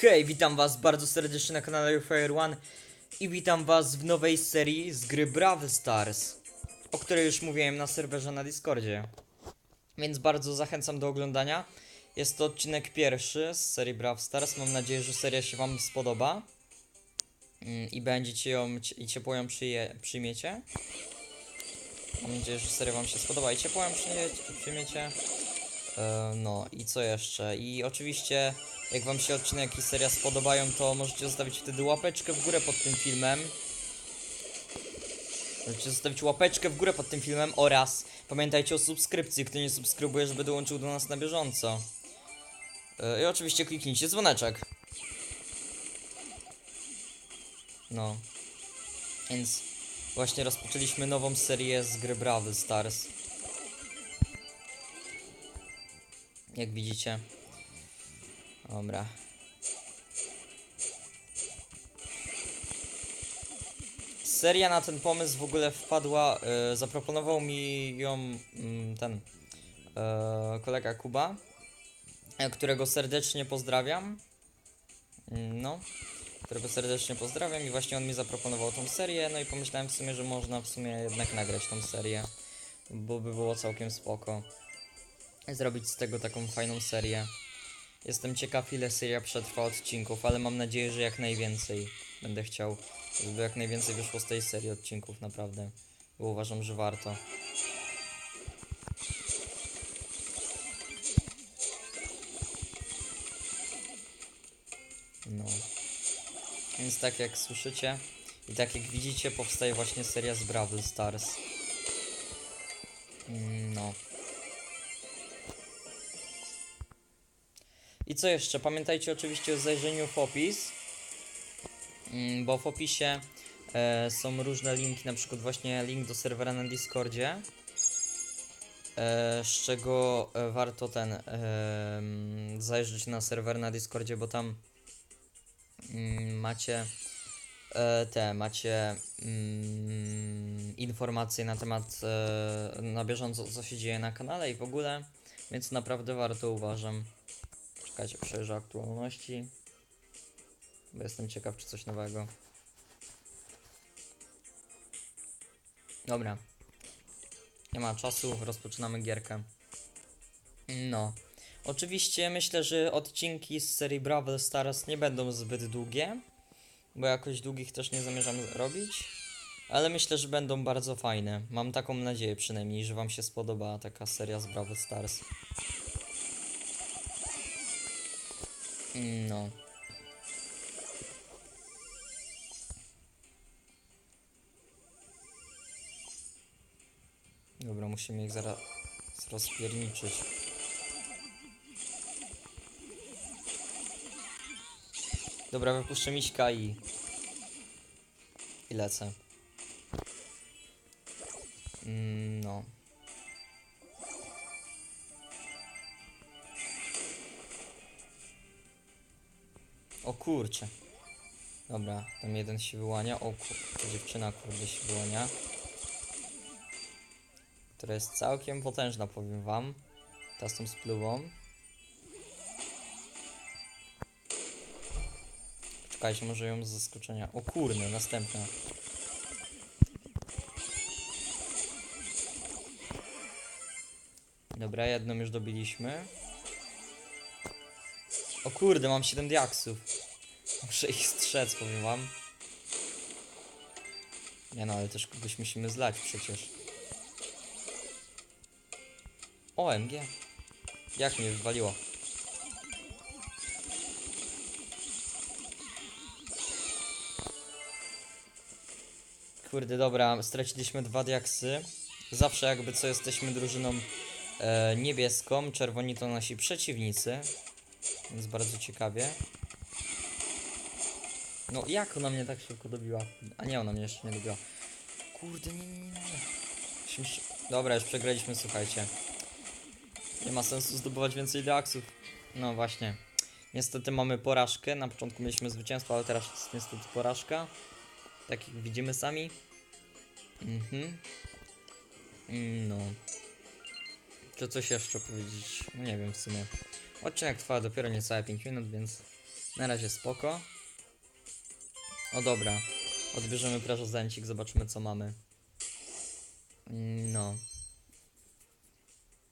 Hej, witam was bardzo serdecznie na kanale Fire One i witam was w nowej serii z gry Brawl Stars, o której już mówiłem na serwerze na Discordzie. Więc bardzo zachęcam do oglądania. Jest to odcinek pierwszy z serii Brawl Stars. Mam nadzieję, że seria się wam spodoba Mm, i będziecie ją i ciepło ją przyje, przyjmiecie. Mam nadzieję, że seria wam się spodoba i ciepło ją przyjmie- przyjmiecie. E, No i co jeszcze? I oczywiście, jak wam się odcinek i seria spodobają, to możecie zostawić wtedy łapeczkę w górę pod tym filmem. Możecie zostawić łapeczkę w górę pod tym filmem oraz pamiętajcie o subskrypcji, kto nie subskrybuje, żeby dołączył do nas na bieżąco. E, I oczywiście kliknijcie dzwoneczek. No. Więc właśnie rozpoczęliśmy nową serię z gry Brawl Stars. Jak widzicie. Dobra. Seria na ten pomysł w ogóle wpadła, e, zaproponował mi ją mm, ten e, kolega Kuba, e, którego serdecznie pozdrawiam. Mm, No, którego serdecznie pozdrawiam i właśnie on mi zaproponował tą serię, no i pomyślałem w sumie, że można w sumie jednak nagrać tą serię, bo by było całkiem spoko zrobić z tego taką fajną serię. Jestem ciekaw, ile seria przetrwa odcinków, ale mam nadzieję, że jak najwięcej będę chciał, żeby jak najwięcej wyszło z tej serii odcinków, naprawdę. Bo uważam, że warto. No. Więc tak jak słyszycie i tak jak widzicie, powstaje właśnie seria z Brawl Stars. Mm, No. I co jeszcze? Pamiętajcie oczywiście o zajrzeniu w opis, mm, bo w opisie e, są różne linki, na przykład właśnie link do serwera na Discordzie, e, z czego e, warto ten mm, zajrzeć na serwer na Discordzie, bo tam mm, macie te, macie informacje na temat na bieżąco co się dzieje na kanale i w ogóle, więc naprawdę warto uważam. Czekajcie, przejrzę aktualności. Bo jestem ciekaw, czy coś nowego. Dobra. Nie ma czasu, rozpoczynamy gierkę. No. Oczywiście myślę, że odcinki z serii Brawl Stars nie będą zbyt długie, bo jakoś długich też nie zamierzam robić. Ale myślę, że będą bardzo fajne. Mam taką nadzieję przynajmniej, że Wam się spodoba taka seria z Brawl Stars. No. Dobra, musimy ich zaraz rozpierniczyć. Dobra, wypuszczę miśka i... I lecę. Mm, O kurcze. Dobra, tam jeden się wyłania. O kurczę, dziewczyna kurde się wyłania. Która jest całkiem potężna, powiem wam. Ta z tą spluwą. Czekajcie, może ją z zaskoczenia. O kurde, następna. Dobra, jedną już dobiliśmy. O kurde, mam 7 diaksów. Muszę ich strzec, powiem wam. Nie no, ale też kogoś musimy zlać przecież. OMG. Jak mnie wywaliło? Kurde, dobra, straciliśmy dwa diaksy. Zawsze jakby co jesteśmy drużyną e, niebieską, czerwoni to nasi przeciwnicy. Więc bardzo ciekawie. No jak ona mnie tak szybko dobiła? A nie, ona mnie jeszcze nie dobiła. Kurde, nie, nie, nie. Dobra, już przegraliśmy, słuchajcie. Nie ma sensu zdobywać więcej deaksów. No właśnie. Niestety mamy porażkę. Na początku mieliśmy zwycięstwo, ale teraz jest niestety porażka. Tak jak widzimy sami. Mhm. Mm, No. Czy coś jeszcze powiedzieć? Nie wiem w sumie. Odcinek trwa dopiero niecałe 5 minut, więc Na razie spoko. O dobra. Odbierzemy prezencik, zobaczymy co mamy. Mm, No.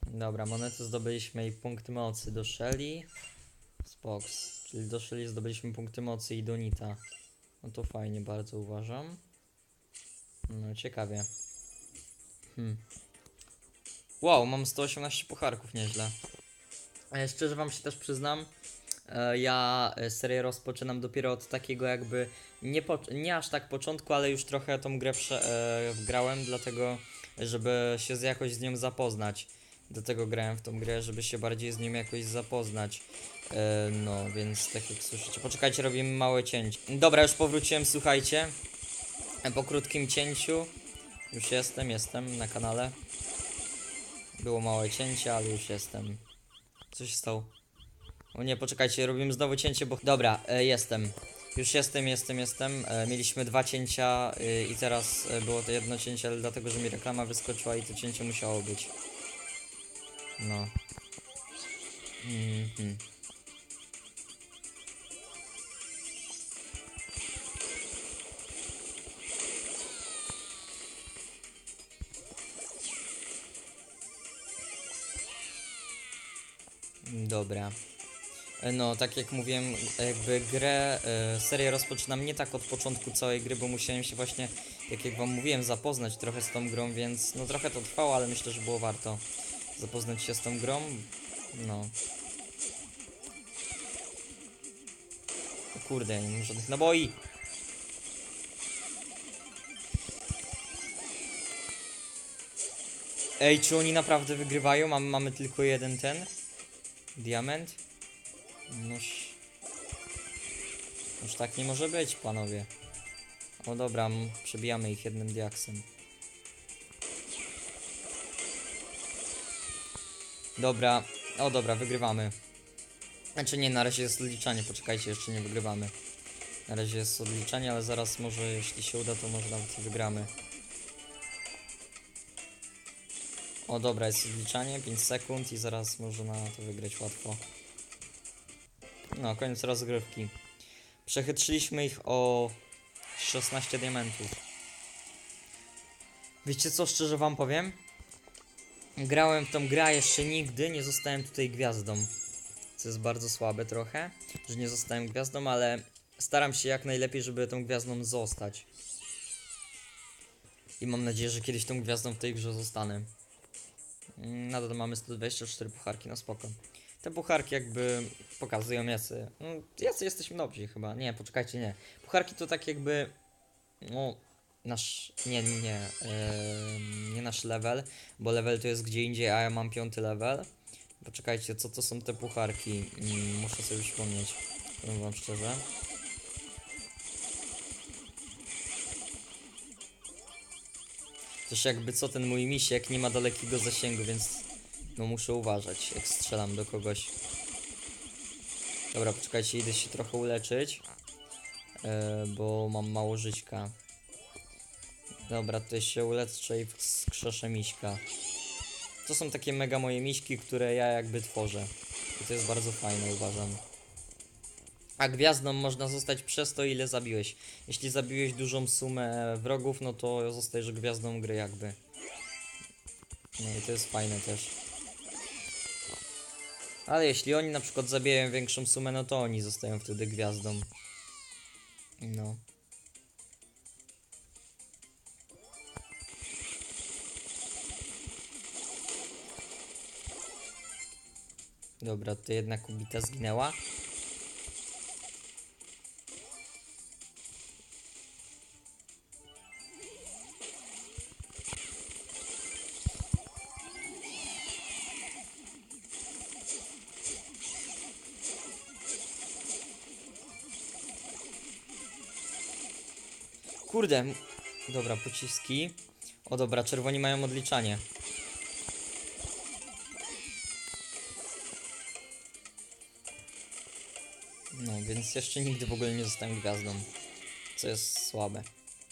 Dobra, monety zdobyliśmy i punkty mocy do Shelly. Spox. Czyli do Shelly zdobyliśmy punkty mocy i do Nita. No to fajnie, bardzo uważam. No, ciekawie. Hmm. Wow, mam 118 pucharków, nieźle. Szczerze wam się też przyznam, e, ja e, serię rozpoczynam dopiero od takiego jakby nie, po, nie aż tak początku, ale już trochę tą grę prze, e, wgrałem, dlatego żeby się jakoś z nią zapoznać. Do tego grałem w tą grę, żeby się bardziej z nią jakoś zapoznać. E, no, więc tak jak słyszycie, poczekajcie, robimy małe cięcie. Dobra, już powróciłem, słuchajcie. Po krótkim cięciu już jestem, jestem na kanale. Było małe cięcie, ale już jestem. Co się stało? O nie, poczekajcie, robimy znowu cięcie, bo... Dobra, e, jestem. Już jestem, jestem, jestem. E, mieliśmy dwa cięcia e, i teraz e, było to jedno cięcie, ale dlatego, że mi reklama wyskoczyła i to cięcie musiało być. No. Mhm. Dobra. E, No, tak jak mówiłem, jakby grę, e, serię rozpoczynam nie tak od początku całej gry, bo musiałem się właśnie, jak, jak wam mówiłem, zapoznać trochę z tą grą, więc no trochę to trwało, ale myślę, że było warto zapoznać się z tą grą. No. O kurde, ja nie mam żadnych naboi. Ej, czy oni naprawdę wygrywają? Mam, mamy tylko jeden ten. Diament? Noż... Noż tak nie może być, panowie. O dobra, przebijamy ich jednym diaksem. Dobra, o dobra, wygrywamy. Znaczy nie, na razie jest odliczanie, poczekajcie, jeszcze nie wygrywamy. Na razie jest odliczanie, ale zaraz może, jeśli się uda, to może nawet wygramy. O dobra, jest odliczanie, 5 sekund i zaraz można to wygrać łatwo. No, koniec rozgrywki. Przechytrzyliśmy ich o 16 diamentów. Wiecie co, szczerze wam powiem? Grałem w tą grę, jeszcze nigdy nie zostałem tutaj gwiazdą. Co jest bardzo słabe trochę, że nie zostałem gwiazdą, ale staram się jak najlepiej, żeby tą gwiazdą zostać. I mam nadzieję, że kiedyś tą gwiazdą w tej grze zostanę. Mm, Nadal mamy 124 pucharki, no spoko. Te pucharki jakby pokazują jacy, no, jacy jesteśmy dobrzy chyba. Nie, poczekajcie, nie. Pucharki to tak jakby, no, nasz, nie, nie, nie, em, nie nasz level, bo level to jest gdzie indziej, a ja mam piąty level. Poczekajcie, co to są te pucharki? Mm, muszę sobie przypomnieć, powiem wam szczerze. Też jakby co ten mój misiek nie ma dalekiego zasięgu, więc no muszę uważać, jak strzelam do kogoś. Dobra, poczekajcie, idę się trochę uleczyć, e, bo mam mało żyćka. Dobra, tutaj się uleczę i wskrzeszę miśka. To są takie mega moje miśki, które ja jakby tworzę. I to jest bardzo fajne, uważam. A gwiazdą można zostać przez to, ile zabiłeś. Jeśli zabiłeś dużą sumę wrogów, no to zostajesz gwiazdą gry jakby. No i to jest fajne też. Ale jeśli oni na przykład zabijają większą sumę, no to oni zostają wtedy gwiazdą. No. Dobra, to jedna kubita zginęła. Kurde. Dobra, pociski. O dobra, czerwoni mają odliczanie. No, więc jeszcze nigdy w ogóle nie zostałem gwiazdą. Co jest słabe.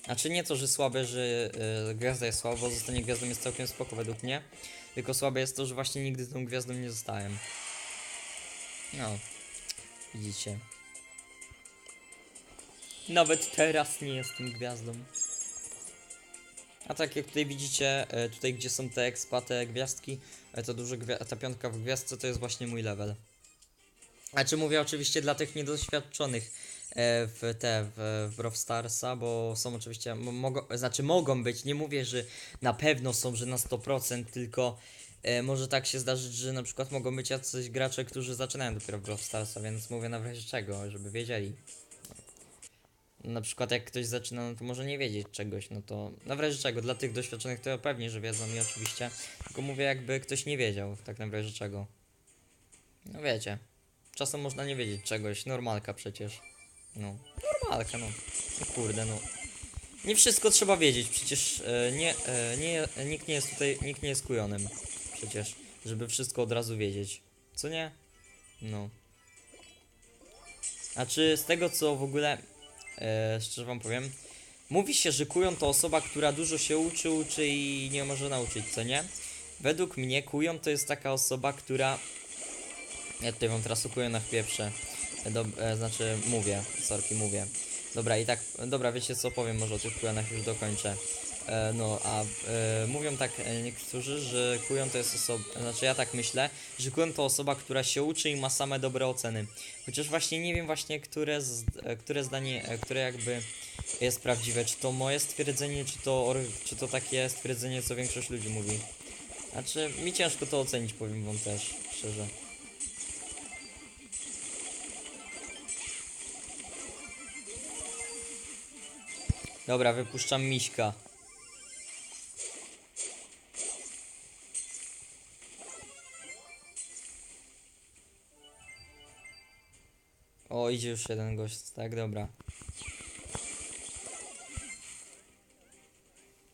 Znaczy nie to, że słabe, że y, gwiazda jest słaba, bo zostanie gwiazdą jest całkiem spoko według mnie. Tylko słabe jest to, że właśnie nigdy tą gwiazdą nie zostałem. No. Widzicie. Nawet teraz nie jestem gwiazdą. A tak jak tutaj widzicie, e, tutaj gdzie są te expa, te gwiazdki, e, to gwia- ta piątka w gwiazdce to jest właśnie mój level. A czy mówię oczywiście dla tych niedoświadczonych e, w te, w, w Brawl Starsa, bo są oczywiście, znaczy mogą być, nie mówię, że na pewno są, że na 100%, tylko e, może tak się zdarzyć, że na przykład mogą być jacyś gracze, którzy zaczynają dopiero w Brawl Starsa, więc mówię na razie czego, żeby wiedzieli. Na przykład jak ktoś zaczyna, no to może nie wiedzieć czegoś, no to na razie czego, dla tych doświadczonych to pewnie, że wiedzą i oczywiście, tylko mówię jakby ktoś nie wiedział, tak na razie czego. No wiecie, czasem można nie wiedzieć czegoś, normalka przecież. No, normalka, no. no kurde, no. Nie wszystko trzeba wiedzieć, przecież e, nie, e, nie, nikt nie jest tutaj, nikt nie jest kujonem, przecież, żeby wszystko od razu wiedzieć. Co nie? No. A czy z tego co w ogóle, e, szczerze wam powiem, mówi się, że kujon to osoba, która dużo się uczy, uczy i nie może nauczyć, co nie? Według mnie kujon to jest taka osoba, która... Ja tutaj wam teraz o kujonach pieprzę. E, Dob e, znaczy mówię, sorki, mówię. Dobra, i tak, dobra, wiecie co, powiem może o tych kujonach już dokończę. E, no, a e, mówią tak e, niektórzy, że kujon to jest osoba, znaczy ja tak myślę, że kujon to osoba, która się uczy i ma same dobre oceny. Chociaż właśnie nie wiem właśnie, które, z, e, które zdanie, e, które jakby jest prawdziwe, czy to moje stwierdzenie, czy to, czy to takie stwierdzenie, co większość ludzi mówi. Znaczy, mi ciężko to ocenić, powiem wam też, szczerze. Dobra, wypuszczam miśka. O, idzie już jeden gość, tak, dobra.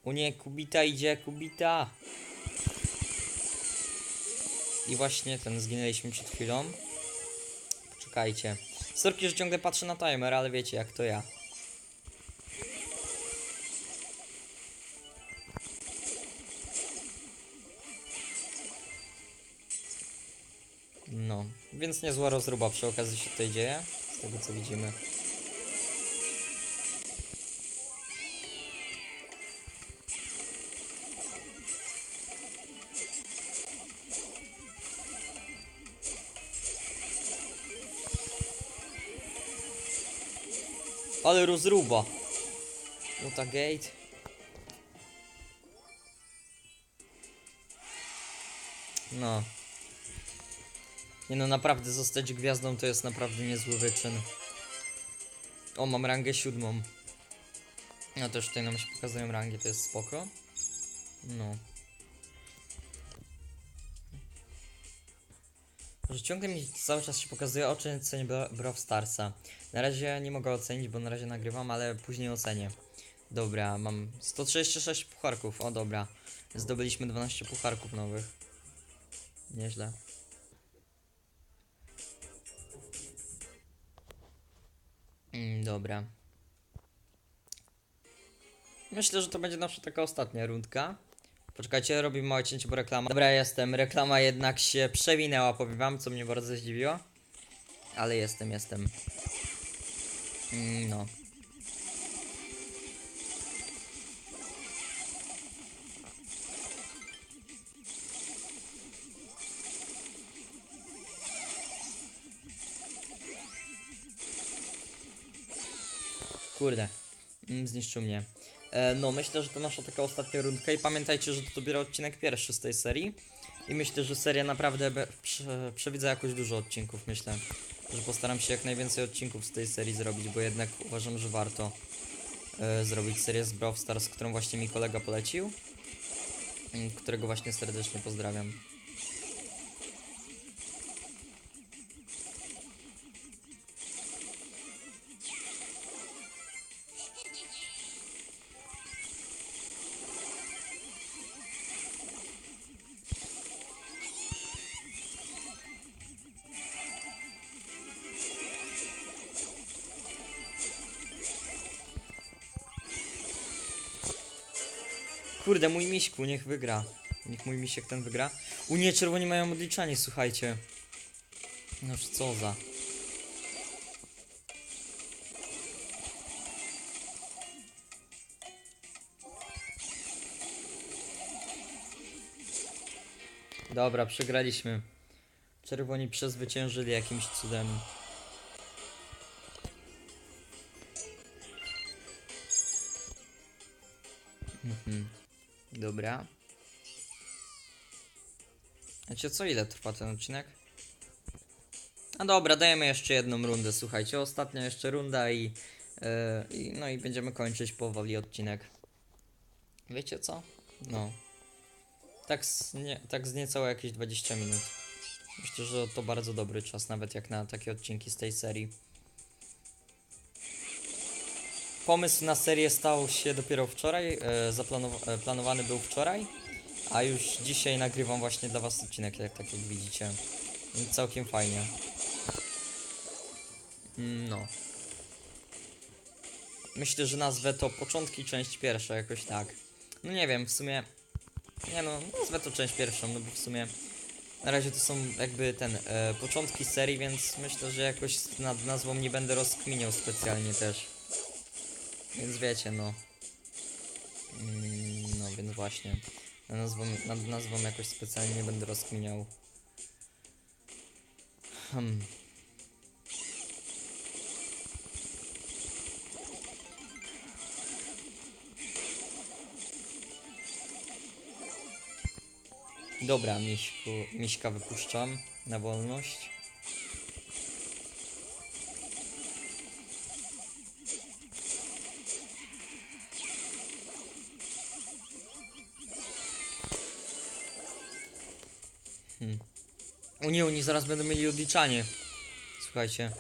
U nie, Kubita idzie, Kubita! I właśnie ten zginęliśmy przed chwilą. Poczekajcie. Sorki, że ciągle patrzę na timer, ale wiecie jak to ja. Więc niezła rozruba przy okazji się tutaj dzieje, z tego co widzimy. Ale rozruba! No ta gate. No. Nie no, naprawdę zostać gwiazdą to jest naprawdę niezły wyczyn. O, mam rangę siódmą. No też tutaj nam się pokazują rangi, to jest spoko. No. Że ciągle mi cały czas się pokazuje Bra- Brawl Starsa. Na razie nie mogę ocenić, bo na razie nagrywam, ale później ocenię. Dobra, mam 136 pucharków, o dobra. Zdobyliśmy 12 pucharków nowych. Nieźle. Mm, dobra. Myślę, że to będzie nasza taka ostatnia rundka. Poczekajcie, robimy małe cięcie, bo reklama. Dobra, jestem. Reklama jednak się przewinęła, powiem wam, co mnie bardzo zdziwiło. Ale jestem, jestem. Mm, no. Kurde, mm, zniszczył mnie. E, no, myślę, że to nasza taka ostatnia rundka i pamiętajcie, że to dopiero odcinek pierwszy z tej serii. I myślę, że seria naprawdę prze, przewidzę jakoś dużo odcinków, myślę. Że postaram się jak najwięcej odcinków z tej serii zrobić, bo jednak uważam, że warto e, zrobić serię z Brawl Stars, którą właśnie mi kolega polecił. Którego właśnie serdecznie pozdrawiam. Kurde, mój miśku, niech wygra. Niech mój misiek ten wygra. U nie, czerwoni mają odliczanie, słuchajcie. No co za. Dobra, przegraliśmy. Czerwoni przezwyciężyli jakimś cudem. Mhm. Dobra. Wiecie co, ile trwa ten odcinek? A dobra, dajemy jeszcze jedną rundę, słuchajcie, ostatnia jeszcze runda i, yy, no i będziemy kończyć powoli odcinek. Wiecie co? No. Tak z, nie, tak z niecałe jakieś 20 minut. Myślę, że to bardzo dobry czas, nawet jak na takie odcinki z tej serii. Pomysł na serię stał się dopiero wczoraj, e, zaplanowa- e, był wczoraj, a już dzisiaj nagrywam właśnie dla was odcinek, jak, tak jak widzicie. Całkiem fajnie. Mm, No. Myślę, że nazwę to początki, część pierwsza, jakoś tak. No nie wiem, w sumie... Nie no, nazwę to część pierwszą, no bo w sumie... Na razie to są jakby ten, e, początki serii, więc myślę, że jakoś nad nazwą nie będę rozkminiał specjalnie też. Więc wiecie, no. Mm, no, więc właśnie. Nad nazwą, nad nazwą jakoś specjalnie nie będę rozkminiał. Hmm. Dobra, miśku, miśka wypuszczam na wolność. Hmm. O nie, oni zaraz będą mieli odliczanie. Słuchajcie.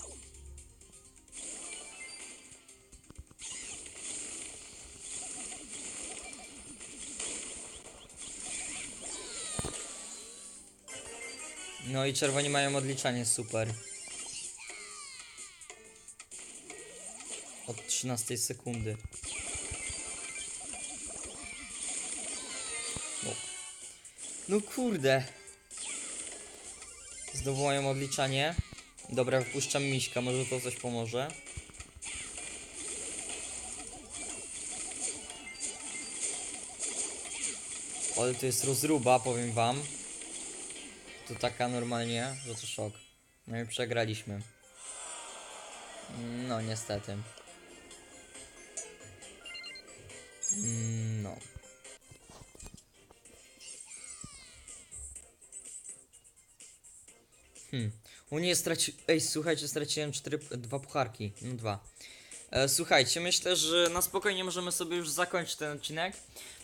No i czerwoni mają odliczanie, super. Od 13 sekundy. No. No kurde. Znowu mają odliczanie. Dobra, wypuszczam miśka, może to coś pomoże. Ale to jest rozruba, powiem wam. To taka normalnie, że to szok. No i przegraliśmy. No niestety. Mm, Hmm. U nie straci... Ej, słuchajcie, straciłem cztery, dwa pucharki. No dwa. E, słuchajcie, myślę, że na spokojnie możemy sobie już zakończyć ten odcinek.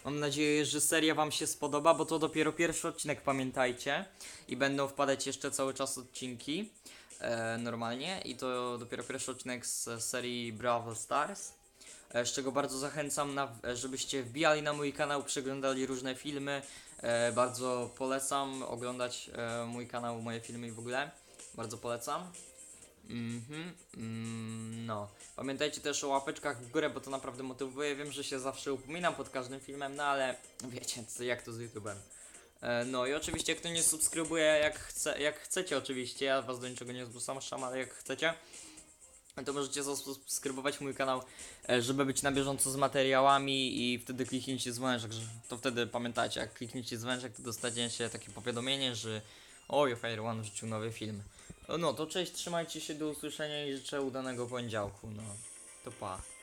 Mam nadzieję, że seria wam się spodoba, bo to dopiero pierwszy odcinek, pamiętajcie. I będą wpadać jeszcze cały czas odcinki. E, normalnie. I to dopiero pierwszy odcinek z serii Brawl Stars. E, z czego bardzo zachęcam, na, e, żebyście wbijali na mój kanał, przeglądali różne filmy. E, bardzo polecam oglądać e, mój kanał, moje filmy i w ogóle. Bardzo polecam. Mhm, mm, no. Pamiętajcie też o łapeczkach w górę, bo to naprawdę motywuje. Wiem, że się zawsze upominam pod każdym filmem, no ale wiecie, co, jak to z YouTube'em. E, no i oczywiście, kto nie subskrybuje, jak, chce, jak chcecie oczywiście, ja was do niczego nie zmuszam, ale jak chcecie, to możecie zasubskrybować mój kanał, e, żeby być na bieżąco z materiałami i wtedy kliknijcie dzwoneczek, to wtedy pamiętajcie, jak klikniecie dzwoneczek, to dostaniecie takie powiadomienie, że oj, Fire One wrzucił nowy film. No to cześć, trzymajcie się, do usłyszenia i życzę udanego poniedziałku, no. To pa.